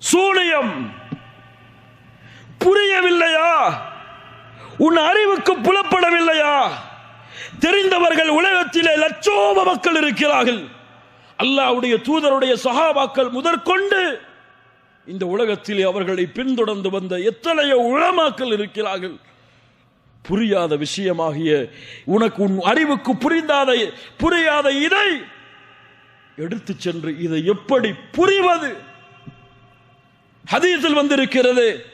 சூனியம். புரியவில்லையா? உன் அறிவுக்கு புலப்படவில்லையா? தெரிந்தவர்கள் உலகத்திலே லட்சோப மக்கள் இருக்கிறார்கள். அல்லாஹ்வுடைய தூதருடைய சகாபாக்கள் முதற்கொண்டு இந்த உலகத்திலே அவர்களை பின்தொடர்ந்து வந்த எத்தனையோ உளமாக்கள் இருக்கிறார்கள். புரியாத விஷயமாகிய உனக்கு உன் அறிவுக்கு புரிந்தாத புரியாத இதை எடுத்து சென்று இதை எப்படி புரிவது? ஹதீஸில் வந்திருக்கிறது.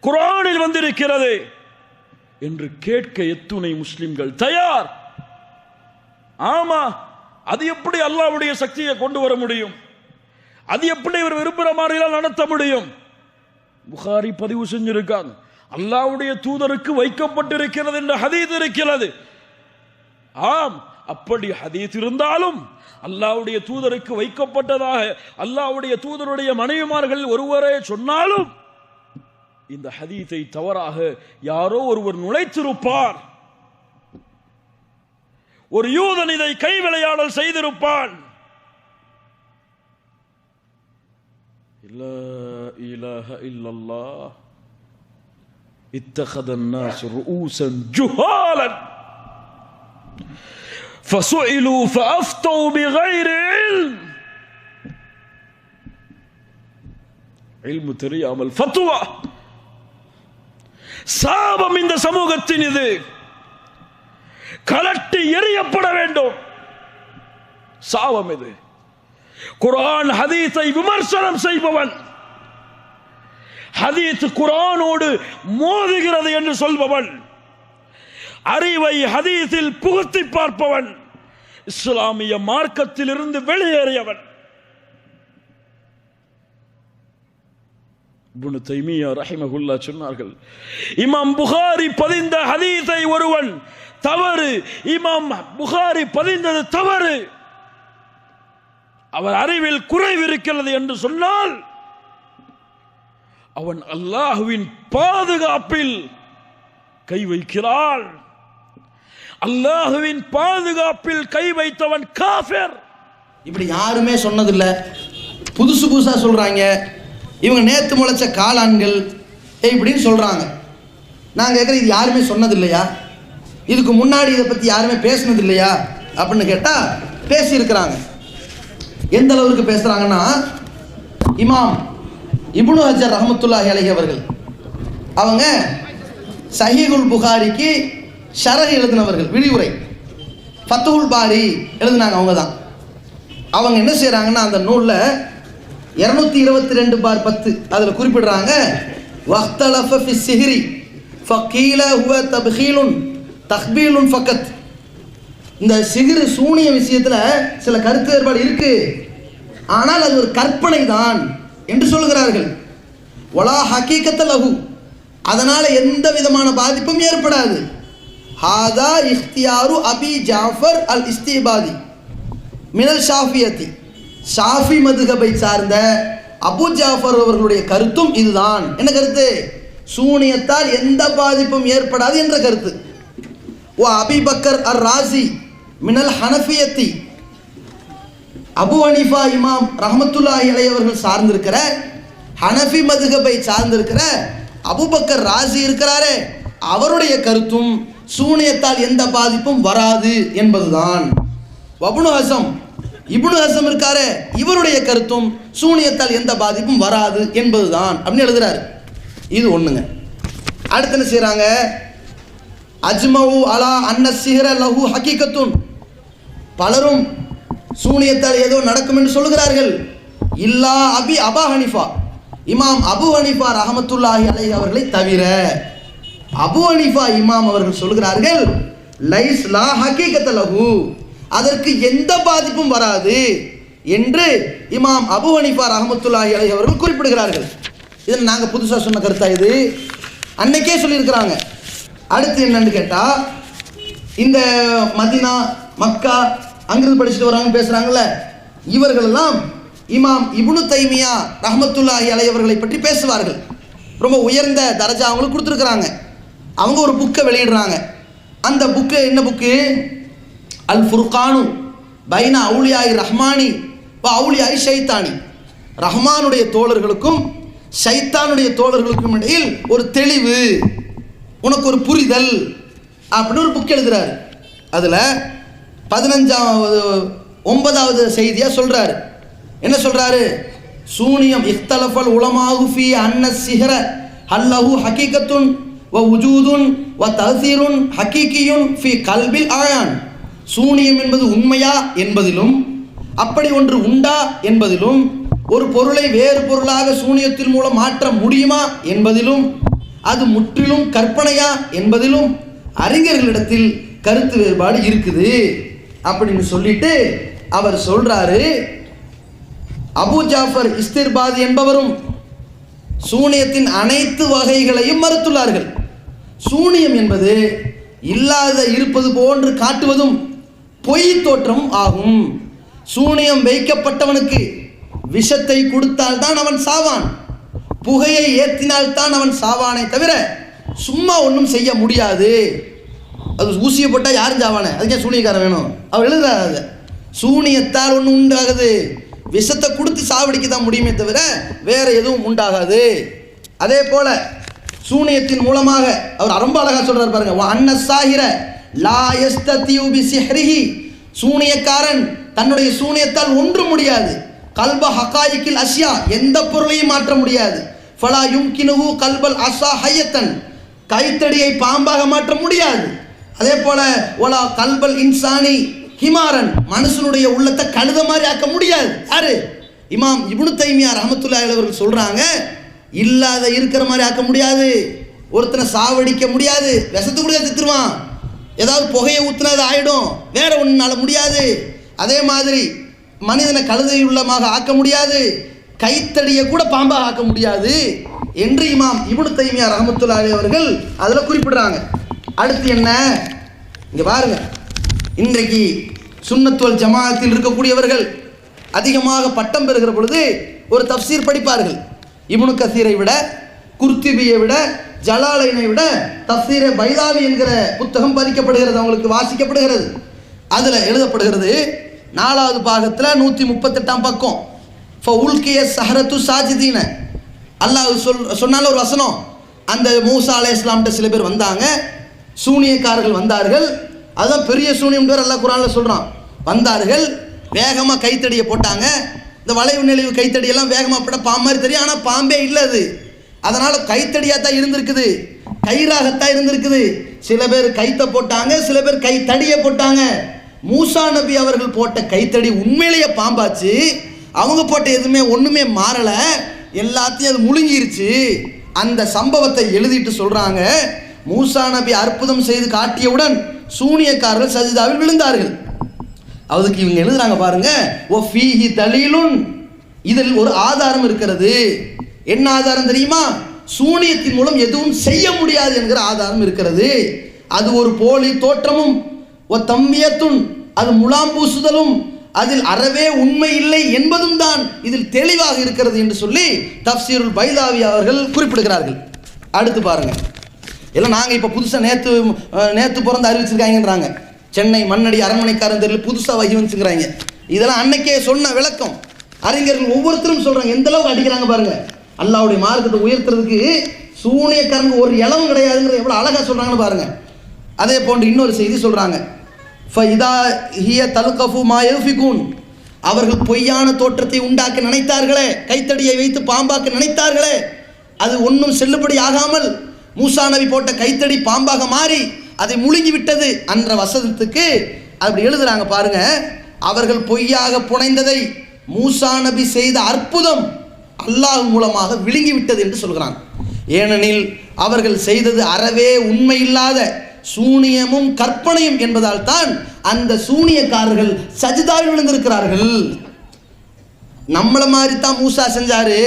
குரானில் வந்திருக்கிறது. என்று கேட்க எத்துணை முஸ்லிம்கள் தயார்! ஆமா அது எப்படி அல்லாஹ்வுடைய சக்தியை கொண்டு வர முடியும்? அது எப்படி இவர் விரும்புகிற மாதிரிலாம் நடத்த முடியும்? புகாரி பதிவு செஞ்சிருக்காங்க. அல்லாவுடைய தூதருக்கு வைக்கப்பட்டிருக்கிறது என்ற ஹதீத் இருக்கிறது. ஆம் அப்படி ஹதீத் இருந்தாலும் அல்லாவுடைய தூதருக்கு வைக்கப்பட்டதாக அல்லாவுடைய தூதருடைய மனைவிமார்கள் ஒருவரே சொன்னாலும் இந்த ஹதீத்தை தவறாக யாரோ ஒருவர் நுழைத்திருப்பார். ஒரு யூதன் இதை கை விளையாடல் செய்திருப்பான் இல்லல்லா இத்தகதன் ஜுஹாலன். فسئلوا فأفتوا بغير علم علم தெரியாமல் ஃபத்வா சாபம் இந்த சமூகத்தின் இது கலட்டி எறியப்பட வேண்டும் சாபம் இது குர்ஆன் ஹதீஸை விமர்சனம் செய்பவன் ஹதீஸ் குர்ஆனோடு மோதுகிறது என்று சொல்பவன் அறிவை ஹதீஸில் புகுத்தி பார்ப்பவன். இஸ்லாமிய மார்க்கத்திலிருந்து வெளியேறியவன். இப்னு தைமியா ரஹிமகுல்லா சொன்னார்கள் இமாம் புகாரி பதிந்த ஹதீஸை ஒருவன் தவறு இமாம் புகாரி பதிந்தது தவறு. அவர் அறிவில் குறைவு இருக்கிறது என்று சொன்னால் அவன் அல்லாஹுவின் பாதுகாப்பில் கை வைக்கிறாள். அல்லாஹுவின் பாதுகாப்பில் கை வைத்தவன் காஃபர். இப்படி யாருமே சொன்னதில்லை. புதுசு புதுசாக சொல்கிறாங்க இவங்க நேற்று முளைச்ச காளான்கள். இப்படின்னு சொல்கிறாங்க நான் கேட்குறேன் இது யாருமே சொன்னதில்லையா? இதுக்கு முன்னாடி இதை பற்றி யாருமே பேசுனது இல்லையா அப்படின்னு கேட்டால் பேசியிருக்கிறாங்க. எந்த அளவுக்கு பேசுகிறாங்கன்னா இமாம் இப்னு ஹஜர் ரஹமத்துல்லாஹி அலஹி அவர்கள். அவங்க சஹீகுல் புகாரிக்கு ஷரக எழுதினவர்கள் விரிவுரை. ஃபத்துல் பாரி எழுதினாங்க அவங்க தான் அவங்க என்ன செய்கிறாங்கன்னா அந்த நூலில் இரநூத்தி இருபத்தி ரெண்டு பார் பத்து அதில் குறிப்பிடுறாங்க வக்தலஃப ஃபி சிஹ்ரி ஃபக்கீல ஹுவ தப்ஹீலுன் தஹ்பீலுன் ஃபக்கத் இந்த சிகிரு சூனிய விஷயத்தில் சில கருத்து வேறுபாடு இருக்கு. ஆனால் அது ஒரு கற்பனை தான் என்று சொல்கிறார்கள். ஒலா ஹக்கீக்கத்தில் லகு அதனால் எந்த விதமான பாதிப்பும் ஏற்படாது. ஹாதா இஃப்தியாரு அபி ஜாஃபர் அல் இஸ்திபாதி மினல் ஷாஃபியத்தி ஷாஃபி மதுகபை சார்ந்த அபு ஜாஃபர் அவர்களுடைய கருத்தும் இதுதான். என்ன கருத்து? சூனியத்தால் எந்த பாதிப்பும் ஏற்படாது என்ற கருத்து. ஓ அபி பக்கர் அர் ராசி மினல் ஹனஃபியத்தி. அபு அனிஃபா இமாம் ரஹமத்துல்லா இளையவர்கள் சார்ந்திருக்கிற ஹனஃபி மதுகபை சார்ந்திருக்கிற அபுபக்கர் ராசி இருக்கிறாரே. அவருடைய கருத்தும் சூனியத்தால் எந்த பாதிப்பும் வராது என்பதுதான். வபுனு ஹசம் இபுனு ஹசம் இருக்காரே இவருடைய கருத்தும் சூனியத்தால் எந்த பாதிப்பும் வராது என்பதுதான். அப்படின்னு எழுதுறாரு. இது ஒண்ணுங்க. அடுத்து என்ன செய்கிறாங்க அஜ்மவு அலா அன்ன சிஹர லஹு ஹக்கீகத்துன் பலரும் சூனியத்தால் ஏதோ நடக்கும் என்று சொல்லுகிறார்கள். இல்லா அபி அபா ஹனிஃபா. இமாம் அபு ஹனிஃபா ரஹமத்துல்லாஹி அலை அவர்களை தவிர அபு ஹனிஃபா இமாம் அவர்கள் சொல்கிறார்கள் லைஸ் லா அதற்கு எந்த பாதிப்பும் வராது என்று இமாம் அபு ஹனிஃபா ரஹமத்துல்லாஹி அலி அவர்கள் குறிப்பிடுகிறார்கள். இதில் நாங்கள் புதுசாக சொன்ன கருத்தா இது? அன்னைக்கே சொல்லியிருக்கிறாங்க. அடுத்து என்னன்னு கேட்டால் இந்த மதினா மக்கா அங்கிருந்து படிச்சுட்டு வராங்க பேசுகிறாங்கல்ல இவர்களெல்லாம் இமாம் இபுனு தைமியா ரஹமத்துல்லாஹி அலை அவர்களை பற்றி பேசுவார்கள். ரொம்ப உயர்ந்த தரஜா அவங்களுக்கு கொடுத்துருக்குறாங்க. அவங்க ஒரு புக்கை வெளியிடுறாங்க. அந்த புக்கு என்ன புக்கு அல் ஃபுர்கானு பைனா அவுலியாய் ரஹ்மானி வ ஷைத்தானி. ரஹ்மானுடைய தோழர்களுக்கும் ஷைத்தானுடைய தோழர்களுக்கும் இடையில் ஒரு தெளிவு உனக்கு ஒரு புரிதல் அப்படின்னு ஒரு புக் எழுதுறாரு. அதில் பதினஞ்சாவது ஒன்பதாவது செய்தியாக சொல்கிறாரு என்ன சொல்கிறாரு சூனியம் இஃப்தலஃபல் உலமாகு ஃபி அன்ன சிஹர ஹல்லஹு ஹக்கீகத்துன் வ உஜூதுன் வ தஹசீருன் ஹக்கீக்கியுன் ஃபி கல்பில் ஆயான் சூனியம் என்பது உண்மையா என்பதிலும் அப்படி ஒன்று உண்டா என்பதிலும் ஒரு பொருளை வேறு பொருளாக சூனியத்தின் மூலம் மாற்ற முடியுமா என்பதிலும் அது முற்றிலும் கற்பனையா என்பதிலும் அறிஞர்களிடத்தில் கருத்து வேறுபாடு இருக்குது. அப்படின்னு சொல்லிட்டு அவர் சொல்றாரு அபு ஜாஃபர் இஸ்திர்பாத் என்பவரும் சூனியத்தின் அனைத்து வகைகளையும் மறுத்துள்ளார்கள். சூனியம் என்பது இல்லாத இருப்பது போன்று காட்டுவதும் பொய் தோற்றம் ஆகும். சூனியம் வைக்கப்பட்டவனுக்கு விஷத்தை கொடுத்தால் தான் அவன் சாவான். புகையை ஏற்றினால் தான் அவன் சாவானே தவிர சும்மா ஒன்றும் செய்ய முடியாது. அது ஊசியை போட்டால் யாரும் சாவானே? அதுக்கே சூனியக்காரன் வேணும். அவர் எழுதுறாரு அதை. சூனியத்தால் ஒன்றும் உண்டாகுது. விஷத்தை கொடுத்து சாவடிக்க தான் முடியுமே தவிர வேற எதுவும் உண்டாகாது. அதே போல சூனியத்தின் மூலமாக அவர் ரொம்ப அழகாக சொல்கிறார் பாருங்க. அன்ன சாஹிர லா யஸ்தத்தியு சிஹ்ரிஹி சூனியக்காரன் தன்னுடைய சூனியத்தால் ஒன்றும் முடியாது. கல்ப ஹகாயிக்கில் அஷ்யா எந்த பொருளையும் மாற்ற முடியாது. ஃபலா யும்கினுஹு கல்பல் அசா ஹையத்தன். கைத்தடியை பாம்பாக மாற்ற முடியாது. அதே போல ஒலா கல்பல் இன்சானி ஹிமாரன். மனுஷனுடைய உள்ளத்தை கழுத மாதிரி ஆக்க முடியாது. யாரு? இமாம் இபுனு தைமியார் அஹமத்துல்லா அவர்கள் சொல்றாங்க இல்லாத இருக்கிற மாதிரி ஆக்க முடியாது. ஒருத்தனை சாவடிக்க முடியாது. விஷத்து கூட தித்துருவான் ஏதாவது புகையை ஊற்றுனா அது ஆகிடும் வேற ஒன்றுனால முடியாது. அதே மாதிரி மனிதனை கழுதையுள்ளமாக ஆக்க முடியாது. கைத்தடியை கூட பாம்பாக ஆக்க முடியாது. என்று இமாம் இப்னு தைமியா ரஹமத்துல்லாஹி அவர்கள் அதில் குறிப்பிடுறாங்க. அடுத்து என்ன? இங்கே பாருங்க. இன்றைக்கு சுண்ணத்துவல் ஜமாத்தில் இருக்கக்கூடியவர்கள் அதிகமாக பட்டம் பெறுகிற பொழுது ஒரு தப்சீர் படிப்பார்கள். இபுனு கசீரை விட குர்திபியை விட ஜலாலைனை விட தப்சீரை பைலாவி என்கிற புத்தகம் பதிக்கப்படுகிறது அவங்களுக்கு வாசிக்கப்படுகிறது. அதில் எழுதப்படுகிறது நாலாவது பாகத்தில் நூற்றி முப்பத்தெட்டாம் பக்கம். உல்கிய சஹரத்து சாஜிதீன. அல்லாஹ் சொல் சொன்னால ஒரு வசனம். அந்த மூசா அலே இஸ்லாம்கிட்ட சில பேர் வந்தாங்க. சூனியக்காரர்கள் வந்தார்கள். அதுதான் பெரிய சூனியம் அல்லாஹ் குரானில் சொல்கிறான் வந்தார்கள் வேகமாக கைத்தடியை போட்டாங்க. இந்த வளைவு நெளிவு கைத்தடியெல்லாம் வேகமாக போட்ட பாம்பு மாதிரி தெரியும். ஆனால் பாம்பே இல்லை அது. அதனால் கைத்தடியாக தான் இருந்திருக்குது. கயிறாகத்தான் இருந்திருக்குது. சில பேர் கைத்தை போட்டாங்க சில பேர் கை தடியை போட்டாங்க. மூசா நபி அவர்கள் போட்ட கைத்தடி உண்மையிலேயே பாம்பாச்சு. அவங்க போட்ட எதுவுமே ஒன்றுமே மாறலை. எல்லாத்தையும் அது முழுங்கிருச்சு. அந்த சம்பவத்தை எழுதிட்டு சொல்கிறாங்க மூசா நபி அற்புதம் செய்து காட்டியவுடன் சூனியக்காரர்கள் சஜிதாவில் விழுந்தார்கள். அதுக்கு இவங்க எழுதுறாங்க பாருங்க ஓ ஃபீஹி தலீலுன். இதில் ஒரு ஆதாரம் இருக்கிறது. என்ன ஆதாரம் தெரியுமா? சூனியத்தின் மூலம் எதுவும் செய்ய முடியாது என்கிற ஆதாரம் இருக்கிறது. அது ஒரு போலி தோற்றமும் ஓ தம்பியத்துன் அது முலாம் பூசுதலும் அதில் அறவே உண்மை இல்லை என்பதும் தான் இதில் தெளிவாக இருக்கிறது என்று சொல்லி தப்சீருல் பைதாவி அவர்கள் குறிப்பிடுகிறார்கள். அடுத்து பாருங்க. எல்லாம் நாங்கள் இப்போ புதுசாக நேற்று நேற்று பிறந்து அறிவிச்சிருக்காங்கன்றாங்க. சென்னை மண்ணடி அரண்மனைக்காரன் தெரியல புதுசாக வகி வந்துச்சுங்கிறாங்க இதெல்லாம் அன்னைக்கே சொன்ன விளக்கம். அறிஞர்கள் ஒவ்வொருத்தரும் சொல்கிறாங்க எந்த அளவுக்கு அடிக்கிறாங்க பாருங்க. அல்லாவுடைய மார்க்கத்தை உயர்த்துறதுக்கு சூனியக்காரங்க ஒரு இளவும் கிடையாதுங்கிற எவ்வளோ அழகாக சொல்கிறாங்கன்னு பாருங்கள் அதே போன்று இன்னொரு செய்தி சொல்கிறாங்க ஃபைதா ஹிய தலுகஃபு மா அவர்கள் பொய்யான தோற்றத்தை உண்டாக்க நினைத்தார்களே கைத்தடியை வைத்து பாம்பாக்க நினைத்தார்களே. அது ஒன்றும் செல்லுபடி ஆகாமல் மூசா நபி போட்ட கைத்தடி பாம்பாக மாறி அதை முழுங்கி விட்டது என்ற வசனத்துக்கு அப்படி எழுதுறாங்க பாருங்க. அவர்கள் பொய்யாக புனைந்ததை மூசா நபி செய்த அற்புதம் அல்லாஹ் மூலமாக விழுங்கி விட்டது என்று சொல்கிறாங்க ஏனெனில் அவர்கள் செய்தது அறவே உண்மை இல்லாத சூனியமும் கற்பனையும் என்பதால் தான் அந்த சூனியக்காரர்கள் சஜிதாவில் விழுந்திருக்கிறார்கள். நம்மளை மாதிரி தான் மூசா செஞ்சாரு.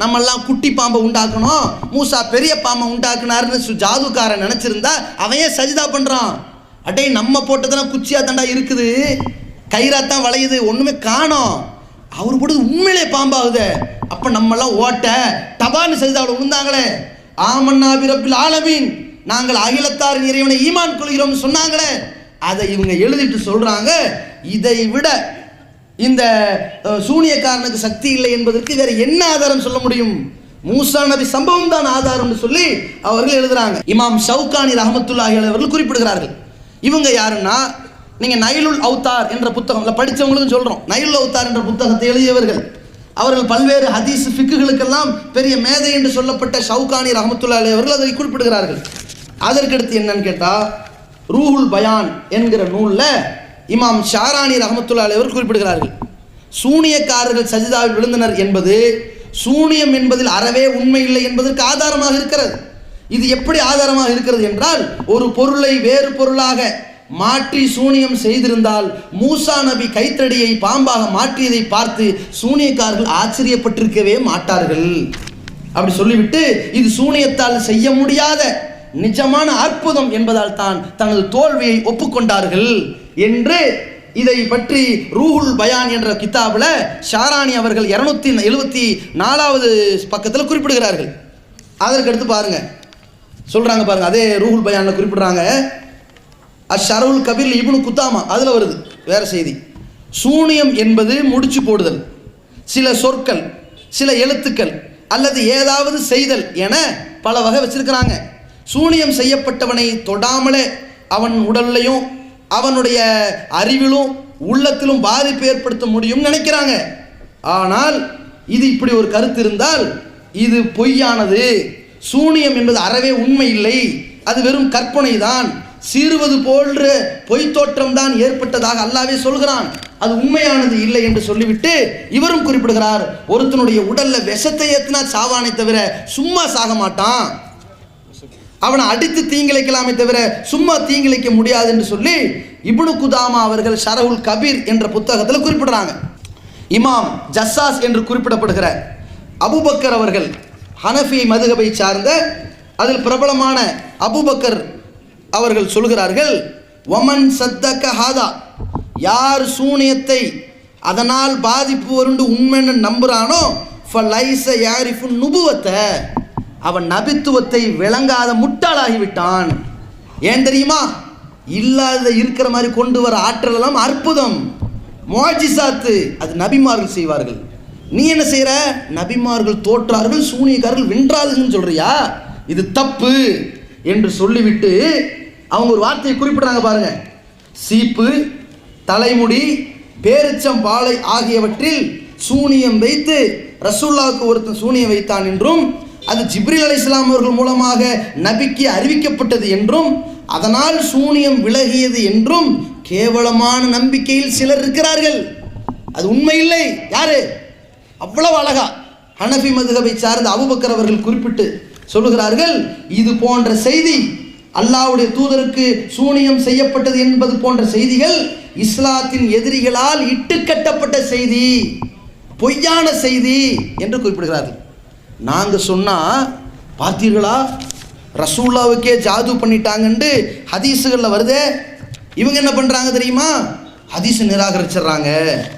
நம்மெல்லாம் குட்டி பாம்பை உண்டாக்கணும். மூசா பெரிய பாம்பை உண்டாக்குனாருன்னு ஜாதுக்காரன் நினச்சிருந்தா அவன் சஜிதா பண்ணுறான் அடே நம்ம போட்டதெல்லாம் குச்சியாக தண்டா இருக்குது. கயிறாத்தான் வளையுது ஒன்றுமே காணோம். அவர் போட்டது உண்மையிலே பாம்பாகுது. அப்போ நம்மெல்லாம் ஓட்ட டபான்னு சஜிதாவில் விழுந்தாங்களே ஆமன்னா பிறப்பில் ஆலமீன். நாங்கள் அகிலத்தாரின் இறைவனை ஈமான் கொள்கிறோம்னு சொன்னாங்களே. அதை இவங்க எழுதிட்டு சொல்கிறாங்க இதை விட இந்த சூனியக்காரனுக்கு சக்தி இல்லை என்பதற்கு வேற என்ன ஆதாரம் சொல்ல முடியும்? மூசா நபி சம்பவம் தான் ஆதாரம்னு சொல்லி அவர்கள் எழுதுறாங்க. இமாம் ஷவுகானி ரஹமத்துல்லாஹி அவர்கள் குறிப்பிடுகிறார்கள். இவங்க யாருன்னா நீங்கள் நைலுல் அவுத்தார் என்ற புத்தகம் படித்தவங்களுக்கும் சொல்கிறோம் நைலுல் அவுத்தார் என்ற புத்தகத்தை எழுதியவர்கள். அவர்கள் பல்வேறு ஹதீஸ் ஃபிக்குகளுக்கெல்லாம் பெரிய மேதை என்று சொல்லப்பட்ட ஷவுகானி ரஹமத்துல்லா அவர்கள் அதை குறிப்பிடுகிறார்கள். அதற்கடுத்து என்னன்னு கேட்டால் ரூஹுல் பயான் என்கிற நூலில் இமாம் ஷாரானி ரஹமத்துல்லா அலைவர் குறிப்பிடுகிறார்கள். சூனியக்காரர்கள் சஜிதாவில் விழுந்தனர் என்பது சூனியம் என்பதில் அறவே உண்மை இல்லை என்பதற்கு ஆதாரமாக இருக்கிறது. இது எப்படி ஆதாரமாக இருக்கிறது என்றால் ஒரு பொருளை வேறு பொருளாக மாற்றி சூனியம் செய்திருந்தால் மூசா நபி கைத்தடியை பாம்பாக மாற்றியதை பார்த்து சூனியக்காரர்கள் ஆச்சரியப்பட்டிருக்கவே மாட்டார்கள். அப்படி சொல்லிவிட்டு இது சூனியத்தால் செய்ய முடியாத நிஜமான அற்புதம் என்பதால் தான் தனது தோல்வியை ஒப்புக்கொண்டார்கள். என்று இதை பற்றி ரூஹுல் பயான் என்ற கித்தாபில் ஷாராணி அவர்கள் இரநூத்தி எழுபத்தி நாலாவது பக்கத்தில் குறிப்பிடுகிறார்கள். அதற்கடுத்து பாருங்க. சொல்கிறாங்க பாருங்க. அதே ரூஹுல் பயானில் குறிப்பிடுறாங்க. அஷரவுல் கபீர் இபுனு குத்தாமா. அதில் வருது. வேறு செய்தி. சூனியம் என்பது முடிச்சு போடுதல். சில சொற்கள் சில எழுத்துக்கள் அல்லது ஏதாவது செய்தல் என பல வகை வச்சிருக்கிறாங்க. சூனியம் செய்யப்பட்டவனை தொடாமலே அவன் உடல்லையும் அவனுடைய அறிவிலும் உள்ளத்திலும் பாதிப்பு ஏற்படுத்த முடியும் நினைக்கிறாங்க. ஆனால் இது இப்படி ஒரு கருத்து இருந்தால் இது பொய்யானது. சூனியம் என்பது அறவே உண்மை இல்லை. அது வெறும் கற்பனை தான். சீறுவது போன்ற பொய்த்தோற்றம் தான் ஏற்பட்டதாக அல்லாவே சொல்கிறான். அது உண்மையானது இல்லை என்று சொல்லிவிட்டு இவரும் குறிப்பிடுகிறார் ஒருத்தனுடைய உடல்ல விஷத்தை ஏத்தினா சாவானே தவிர சும்மா சாக மாட்டான். அவனை அடித்து தீங்கிழைக்கலாமே தவிர சும்மா தீங்கிழைக்க முடியாது என்று சொல்லி இப்னு குதாமா அவர்கள் ஷரவுல் கபீர் என்ற புத்தகத்தில் குறிப்பிடுறாங்க. இமாம் ஜஸ்ஸாஸ் என்று குறிப்பிடப்படுகிற அபுபக்கர் அவர்கள் ஹனஃபி மதுகபை சார்ந்த அதில் பிரபலமான அபுபக்கர் அவர்கள் சொல்கிறார்கள் ஒமன் சத்தக்க ஹாதா. யார் சூனியத்தை அதனால் பாதிப்பு வருண்டு உண்மைன்னு நம்புறானோ ஃபலைஸ யாரிஃபு நுபுவத்தை அவன் நபித்துவத்தை விளங்காத முட்டாளாகிவிட்டான். ஏன் தெரியுமா? இல்லாத இருக்கிற மாதிரி கொண்டு வர ஆற்றல் எல்லாம் அற்புதம். மோஜிசாத்து அது நபிமார்கள் செய்வார்கள். நீ என்ன செய்கிற நபிமார்கள் தோற்றார்கள் சூனியக்காரர்கள் வென்றார்கள்னு சொல்றியா? இது தப்பு என்று சொல்லிவிட்டு அவங்க ஒரு வார்த்தையை குறிப்பிடுறாங்க பாருங்க. சீப்பு தலைமுடி பேரிச்சம் பாலை ஆகியவற்றில் சூனியம் வைத்து ரசூல்லாவுக்கு ஒருத்தன் சூனியம் வைத்தான் என்றும் அது ஜிப்ரில் அலி இஸ்லாம் அவர்கள் மூலமாக நபிக்கு அறிவிக்கப்பட்டது என்றும் அதனால் சூனியம் விலகியது என்றும் கேவலமான நம்பிக்கையில் சிலர் இருக்கிறார்கள். அது உண்மை இல்லை யாரு? அவ்வளவு அழகா ஹனபி மதுகபை சார்ந்த அபுபக்கர் அவர்கள் குறிப்பிட்டு சொல்லுகிறார்கள் இது போன்ற செய்தி அல்லாவுடைய தூதருக்கு சூனியம் செய்யப்பட்டது என்பது போன்ற செய்திகள் இஸ்லாத்தின் எதிரிகளால் இட்டுக்கட்டப்பட்ட செய்தி பொய்யான செய்தி என்று குறிப்பிடுகிறார்கள். நாங்கள் சொன்னால் பார்த்தீர்களா? ரசூல்லாவுக்கே ஜாது பண்ணிட்டாங்கன்ட்டு ஹதீஸுகளில் வருதே. இவங்க என்ன பண்ணுறாங்க தெரியுமா? ஹதீஸ் நிராகரிச்சிடுறாங்க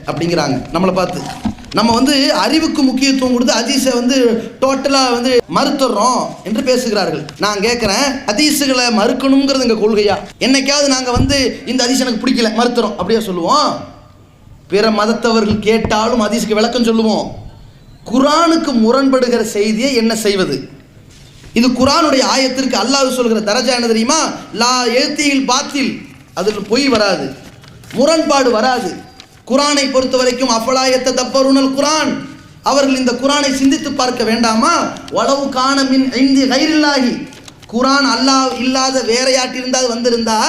அப்படிங்கிறாங்க. நம்மளை பார்த்து. நம்ம வந்து அறிவுக்கு முக்கியத்துவம் கொடுத்து ஹதீஸை வந்து டோட்டலாக வந்து மறுத்துறோம் என்று பேசுகிறார்கள். நான் கேட்குறேன் ஹதீஸுகளை மறுக்கணுங்கிறது எங்கள் கொள்கையா? என்னைக்காவது நாங்கள் வந்து இந்த ஹதீஸ் எனக்கு பிடிக்கல மறுத்துறோம் அப்படியே சொல்லுவோம். பிற மதத்தவர்கள் கேட்டாலும் ஹதீஸுக்கு விளக்கம் சொல்லுவோம். குரானுக்கு முரண்படுகிற செய்தியை என்ன செய்வது? இது குரானுடைய ஆயத்திற்கு அல்லாஹ் சொல்கிற தரஜா என்ன தெரியுமா? லா எழுத்தியில் பாத்தில். அதில் பொய் வராது. முரண்பாடு வராது. குரானை பொறுத்த வரைக்கும் அஃபலாயத்த தப்பருணல் குரான். அவர்கள் இந்த குரானை சிந்தித்து பார்க்க வேண்டாமா? உளவு காண மின் ஐந்து கைரில்லாகி குரான் அல்லாஹ் இல்லாத வேறையாட்டிருந்தால் வந்திருந்தா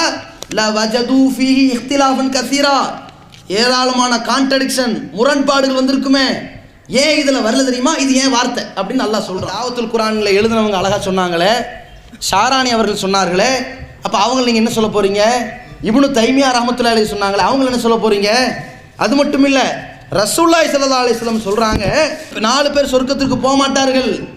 ல வஜது ஃபீஹி இஃப்திலாஃபன் கசீரா. ஏராளமான கான்ட்ரடிக்ஷன் முரண்பாடுகள் வந்திருக்குமே. ஏன் இதில் வரல தெரியுமா? இது ஏன் வார்த்தை? அப்படின்னு நல்லா சொல்கிறோம் ஆவத்துல் குரானில் எழுதினவங்க அழகாக சொன்னாங்களே. ஷாராணி அவர்கள் சொன்னார்களே. அப்போ அவங்க நீங்கள் என்ன சொல்ல போகிறீங்க இவனு தைமியா ரஹமத்துல்லா அலி சொன்னாங்களே அவங்க என்ன சொல்ல போகிறீங்க அது மட்டும் இல்லை ரசூல்லாய் சல்லா அலிஸ்லம் சொல்கிறாங்க நாலு பேர் சொர்க்கத்திற்கு போக மாட்டார்கள்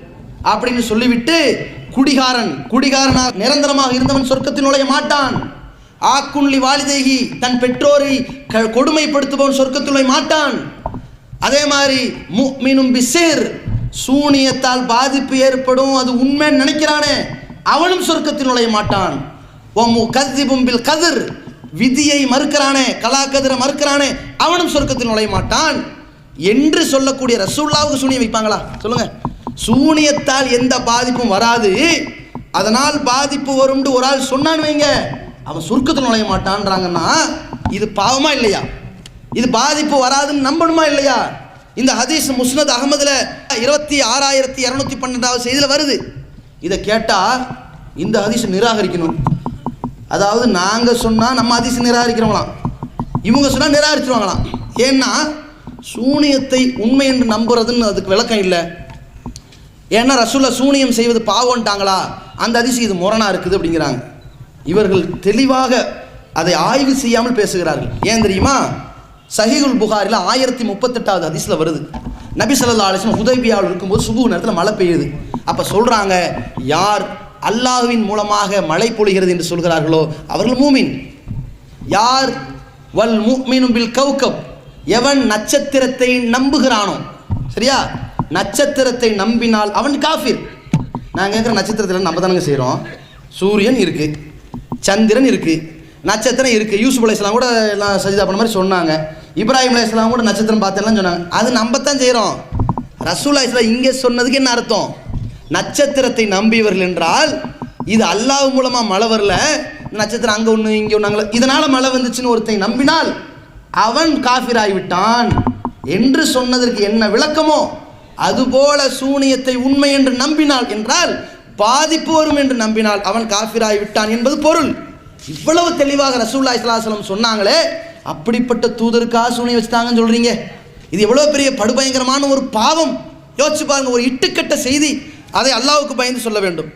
அப்படின்னு சொல்லிவிட்டு குடிகாரன் குடிகாரனா நிரந்தரமாக இருந்தவன் சொர்க்கத்தில் நுழைய மாட்டான். ஆக்குன்லி வாலிதேகி தன் பெற்றோரை க- கொடுமைப்படுத்துபவன் சொர்க்கத்தில் நுழைய மாட்டான். அதே மாதிரி மீனும் பிசேர் சூனியத்தால் பாதிப்பு ஏற்படும் அது உண்மைன்னு நினைக்கிறானே அவனும் சொர்க்கத்தில் நுழைய மாட்டான். கதிபும் பில் கதிர் விதியை மறுக்கிறானே கலாக்கதிரை மறுக்கிறானே அவனும் சொர்க்கத்தில் நுழைய மாட்டான். என்று சொல்லக்கூடிய ரசூல்லாவுக்கு சூனியம் வைப்பாங்களா? சொல்லுங்க. சூனியத்தால் எந்த பாதிப்பும் வராது. அதனால் பாதிப்பு வரும்னு ஒரு ஆள் சொன்னான்னு வைங்க. அவன் சொர்க்கத்தில் நுழைய மாட்டான்றாங்கன்னா இது பாவமா இல்லையா? இது பாதிப்பு வராதுன்னு நம்பணுமா இல்லையா? இந்த ஹதீஸ் முஸ்னத் அகமதுல இருபத்தி ஆறாயிரத்தி இரநூத்தி பன்னெண்டாவது செய்தியில் வருது. இதை கேட்டால் இந்த ஹதீஸ் நிராகரிக்கணும். அதாவது நாங்கள் சொன்னால் நம்ம ஹதீஸ் நிராகரிக்கிறவங்களாம். இவங்க சொன்னால் நிராகரிச்சிருவாங்களாம். ஏன்னா சூனியத்தை உண்மை என்று நம்புறதுன்னு அதுக்கு விளக்கம் இல்லை. ஏன்னா ரசூல்லா சூனியம் செய்வது பாவம்ட்டாங்களா? அந்த அதிசயம் இது முரணாக இருக்குது அப்படிங்கிறாங்க. இவர்கள் தெளிவாக அதை ஆய்வு செய்யாமல் பேசுகிறார்கள். ஏன் தெரியுமா? சஹீகுல் புகாரில் ஆயிரத்தி முப்பத்தெட்டாவது அதிசயில் வருது. நபி சொல்லா அலிஸ்லம் வஸல்லம் ஹுதைபியாவில் இருக்கும்போது சுபு நேரத்தில் மழை பெய்யுது. அப்போ சொல்கிறாங்க யார் அல்லாஹ்வின் மூலமாக மழை பொழிகிறது என்று சொல்கிறார்களோ அவர்கள் மூமின். யார் வல் மூமினும் பில் கவுக்கப் எவன் நட்சத்திரத்தை நம்புகிறானோ? சரியா? நட்சத்திரத்தை நம்பினால் அவன் காஃபிர். நாங்கள் கேட்குற நட்சத்திரத்தில் நம்ம தானங்க செய்கிறோம் சூரியன் இருக்குது சந்திரன் இருக்குது நட்சத்திரம் இருக்குது யூசுப் அலைஹிஸ்ஸலாம் கூட எல்லாம் சஜிதா பண்ண மாதிரி சொன்னாங்க. இப்ராஹிம் அலையாம் கூட நட்சத்திரம் பார்த்தெல்லாம் சொன்னாங்க. அது நம்ம தான் செய்கிறோம் ரசூல் அலைஹிஸ்ஸலாம் இங்கே சொன்னதுக்கு என்ன அர்த்தம்? நட்சத்திரத்தை நம்பியவர்கள் என்றால் இது அல்லாஹ் மூலமாக மழை வரல நட்சத்திரம் அங்கே ஒன்று இங்கே ஒன்று இதனால் மழை வந்துச்சுன்னு ஒருத்தன் நம்பினால் அவன் காஃபிராகிவிட்டான் என்று சொன்னதற்கு என்ன விளக்கமோ அதுபோல சூனியத்தை உண்மை என்று நம்பினாள் என்றால் பாதிப்பு வரும் என்று நம்பினால் அவன் காஃபிராகி விட்டான் என்பது பொருள். இவ்வளவு தெளிவாக ரசூல்லா இஸ்லாசலம் சொன்னாங்களே அப்படிப்பட்ட தூதருக்காக சூனியம் வச்சுட்டாங்கன்னு சொல்கிறீங்க இது எவ்வளோ பெரிய படுபயங்கரமான ஒரு பாவம். யோசிச்சு பாருங்கள் ஒரு இட்டுக்கட்ட செய்தி. அதை அல்லாவுக்கு பயந்து சொல்ல வேண்டும்.